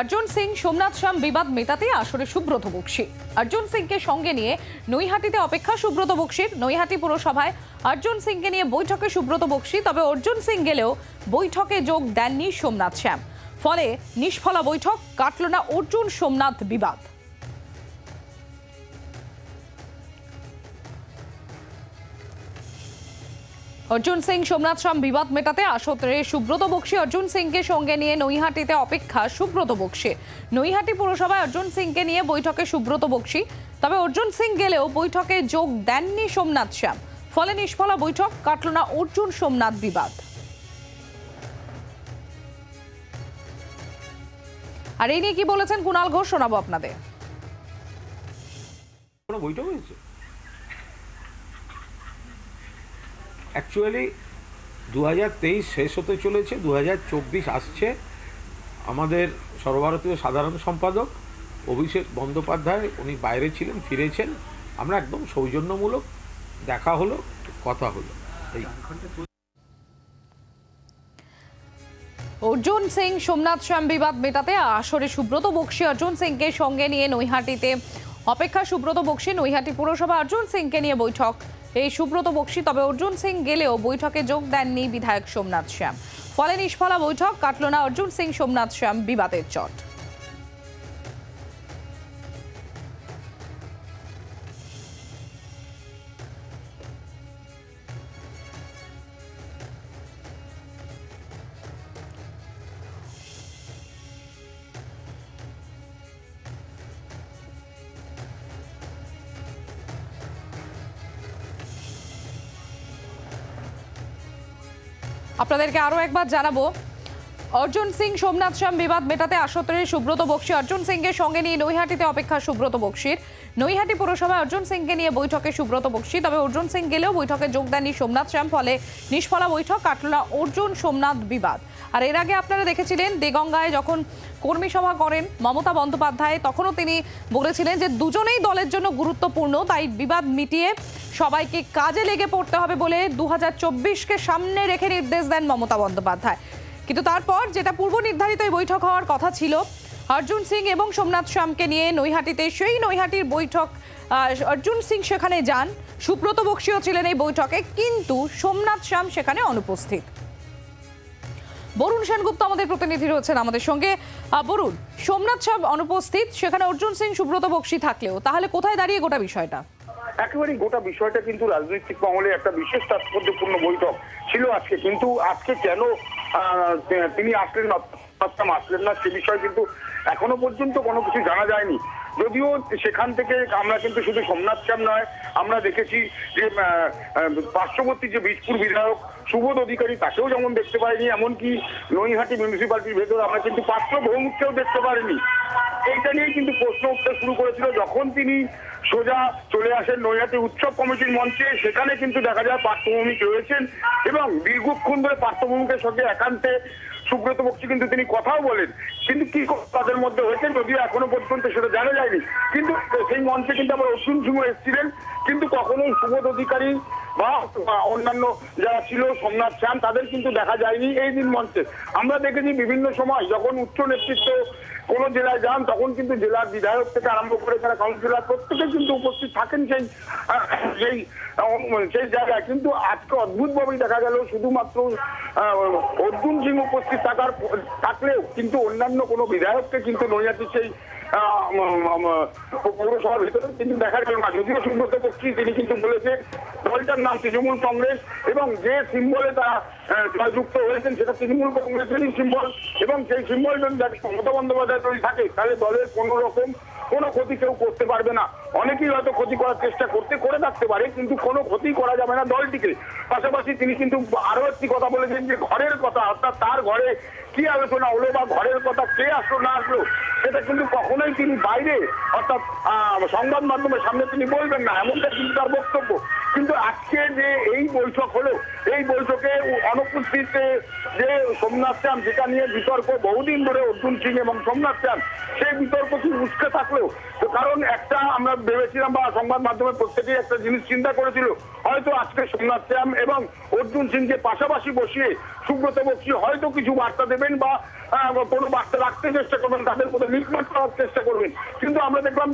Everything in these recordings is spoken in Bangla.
অর্জুন সিং, সোমনাথ শ্যাম, বিবাদ মেটাতে আসরে সুব্রত বক্সি। অর্জুন সিংকে সঙ্গে নিয়ে নৈহাটিতে অপেক্ষা সুব্রত বক্সির। নৈহাটি পুরসভায় অর্জুন সিংকে নিয়ে বৈঠকে সুব্রত বক্সি, তবে অর্জুন সিং গেলেও বৈঠকে যোগ দেননি সোমনাথ শ্যাম। ফলে নিষ্ফলা বৈঠক, কাটল না অর্জুন সোমনাথ বিবাদ। অর্জুন সিং, সোমনাথ শ্যাম বিবাদ মেটাতে আসরে সুব্রত বক্সি অর্জুন সিংকে সঙ্গে নিয়ে নৈহাটিতে অপেক্ষা সুব্রত বক্সি। নৈহাটি পুরসভায় অর্জুন সিংকে নিয়ে বৈঠকে সুব্রত বক্সি। তবে অর্জুন সিং গেলেও বৈঠকে যোগ দেননি সোমনাথ শ্যাম। ফলে নিষ্ফলা বৈঠক, কাটল না অর্জুন সোমনাথ বিবাদ। আর এই নিয়ে কি বলেছেন কুণাল ঘোষ, শোনাবো আপনাদের। বৈঠক হয়েছে? অ্যাকচুয়ালি দু শেষ হতে চলেছে দু আসছে। আমাদের সর্বভারতীয় সাধারণ সম্পাদক অভিষেক বন্দ্যোপাধ্যায়, উনি বাইরে ছিলেন, ফিরেছেন। আমরা একদম সৌজন্যমূলক দেখা হলো, কথা হলো। এই। অর্জুন সিং, সোমনাথ শ্যাম বিবাদ মেটাতে আসরে সুব্রত বক্সি। অর্জুন সিংকে সঙ্গে নিয়ে নৈহাটিতে অপেক্ষা সুব্রত বক্সি নৈহাটি পুরসভা। অর্জুন সিংকে নিয়ে বৈঠক। এই সুব্রত বক্সি, তবে অর্জুন সিং গেলেও বৈঠকে যোগ দেননি বিধায়ক সোমনাথ শ্যাম। ফলে নিষ্ফলা বৈঠক কাটল না অর্জুন সিং, সোমনাথ শ্যাম বিবাদের চট। আপনাদেরকে আরও একবার জানাব অর্জুন সিং, সোমনাথ শ্যাম বিবাদ মেটাতে আসরে সুব্রত বক্সি। অর্জুন সিংকে সঙ্গে নিয়ে নৈহাটিতে অপেক্ষা সুব্রত বক্সির। নৈহাটি পুরসভায় অর্জুন সিংকে নিয়ে বৈঠকে সুব্রত বক্সি। তবে অর্জুন সিং গেলেও বৈঠকে যোগ দেননি সোমনাথ শ্যাম, ফলে নিষ্ফলা বৈঠক কাটল অর্জুন সোমনাথ বিবাদ। আর এর আগে আপনারা দেখেছিলেন, দেগঙ্গায় যখন কর্মী সভা করেন মমতা বন্দ্যোপাধ্যায়, তখনও তিনি বলেছিলেন যে দুজনেই দলের জন্য গুরুত্বপূর্ণ, তাই বিবাদ মিটিয়ে সবাইকে কাজে লেগে পড়তে হবে বলে দু হাজার সামনে রেখে নির্দেশ দেন মমতা বন্দ্যোপাধ্যায়। কিন্তু তারপর যেটা পূর্ব নির্ধারিত বৈঠক হওয়ার কথা ছিল, অর্জুন সিং এবং সোমনাথ শ্যামকে নিয়ে নৈহাটিতে সেই নৈহাটির বৈঠক অর্জুন সিং সেখানে যান, সুব্রত বক্সিও ছিলেন এই বৈঠকে, কিন্তু সোমনাথ শ্যাম সেখানে অনুপস্থিত। বরুণ সেনগুপ্ত আমাদের প্রতিনিধি রয়েছেন আমাদের সঙ্গে। বরুণ, সোমনাথ শ্যাম অনুপস্থিত, সেখানে অর্জুন সিং, সুব্রত বক্সি থাকলেও, তাহলে কোথায় দাঁড়িয়ে গোটা বিষয়টা? একেবারেই গোটা বিষয়টা কিন্তু রাজনৈতিক মহলে একটা বিশেষ তাৎপর্যপূর্ণ বৈঠক ছিল আজকে, কিন্তু আজকে কেন তিনি আসলেন না আসলেন না, সে বিষয়ে কিন্তু এখনও পর্যন্ত কোনো কিছু জানা যায়নি। যদিও সেখান থেকে আমরা কিন্তু শুধু সোমনাথ শ্যাম নয়, আমরা দেখেছি যে পার্শ্ববর্তী যে বীজপুর বিধায়ক সুবোধ অধিকারী, তাকেও যেমন দেখতে পাইনি, এমনকি নৈহাটি মিউনিসিপালিটির ভেতর আমরা কিন্তু পাত্র বহুমুখকেও দেখতে পারিনি। এইটা নিয়ে কিন্তু প্রশ্ন উঠতে শুরু করেছিল। যখন তিনি সোজা চলে আসেন নৈহাটি উৎসব কমিটির মঞ্চে, সেখানে কিন্তু দেখা যায় পার্থভৌমিক রয়েছেন এবং দীর্ঘক্ষণ ধরে পার্থভৌমিকের সঙ্গে একান্তে সুব্রত বক্সি কিন্তু তিনি কথাও বলেন। কিন্তু কি তাদের মধ্যে হয়েছে যদিও এখনও পর্যন্ত সেটা জানা যায়নি। কিন্তু সেই মঞ্চে কিন্তু আবার অর্জুন সিংহ এসেছিলেন। কিন্তু কখনোই সুবোধ অধিকারী বা অন্যান্য যারা ছিল, সোমনাথ শ্যাম, তাদের কিন্তু দেখা যায়নি এই দিন মঞ্চে। আমরা দেখেছি বিভিন্ন সময় যখন উচ্চ নেতৃত্ব কোন জেলায় যান, তখন কিন্তু জেলার বিধায়ক থেকে আরম্ভ করে তারা কাউন্সিলর প্রত্যেকে কিন্তু উপস্থিত থাকেন সেই সেই সেই জায়গায়। কিন্তু আজকে অদ্ভুতভাবেই দেখা গেল, শুধুমাত্র অর্জুন সিং উপস্থিত থাকার থাকলেও কিন্তু অন্যান্য কোনো বিধায়ককে কিন্তু নৈহাটির সেই পৌরসভার ভিতরে কিন্তু দেখা গেল না। যদিও সুব্রত বক্সি তিনি কিন্তু বলেছে দলটার নাম তৃণমূল কংগ্রেস এবং যে সিম্বলে তারা জয়যুক্ত হয়েছেন সেটা তৃণমূল কংগ্রেসেরই সিম্বল এবং সেই সিম্বল যদি মমতা বন্দ্যোপাধ্যায় যদি থাকে, তাহলে দলের কোনো রকম কোনো ক্ষতি কেউ করতে পারবে না। অনেকেই হয়তো ক্ষতি করার চেষ্টা করতে, করে থাকতে পারে, কিন্তু কোনো ক্ষতি করা যাবে না দলটিকে। পাশাপাশি তিনি কিন্তু আরও একটি কথা বলেছেন যে ঘরের কথা, অর্থাৎ তার ঘরে কি আলোচনা হলো বা ঘরের কথা কে আসলো, না আসলো, সেটা কিন্তু কখনোই তিনি বাইরে, অর্থাৎ সংবাদ মাধ্যমের সামনে তিনি বলবেন না। এমনটা কিন্তু তার বক্তব্য। কিন্তু আজকে যে এই বৈঠক হলো, এই বৈঠকে অনুপস্থিত যে সোমনাথ শ্যাম যেটা নিয়ে বিতর্ক বহুদিন ধরে অর্জুন সিং এবং সোমনাথ শ্যাম, সেই বিতর্ক কি উস্কে থাকলেও কারণ একটা আমরা ভেবেছিলাম বা সংবাদ মাধ্যমে প্রত্যেকেই একটা জিনিস চিন্তা করেছিল, হয়তো আজকে সোমনাথ শ্যাম এবং অর্জুন সিংকে পাশাপাশি বসিয়ে সুব্রত বক্সি হয়তো কিছু বার্তা দেবেন বা কোনো বার্তা রাখতে চেষ্টা করবেন, তাদের মধ্যে মিটমাট করার চেষ্টা করবেন। কিন্তু আমরা দেখলাম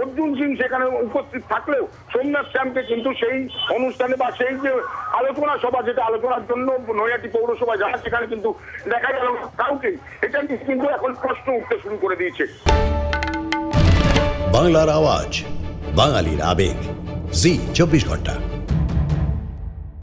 অর্জুন সিং সেখানে উপস্থিত থাকলেও সোমনাথ শ্যামকে কিন্তু সেই অনুষ্ঠানে বা সেই যে আলোচনা সভা, যেটা আলোচনার জন্য নৈহাটি পৌরসভা যাওয়া সেখানে কিন্তু দেখা গেল কাউকেই কাউকে। এটা কিন্তু এখন প্রশ্ন উঠতে শুরু করে দিয়েছে। বাংলার আওয়াজ, বাঙালির আবেগ। জি, চব্বিশ ঘণ্টা।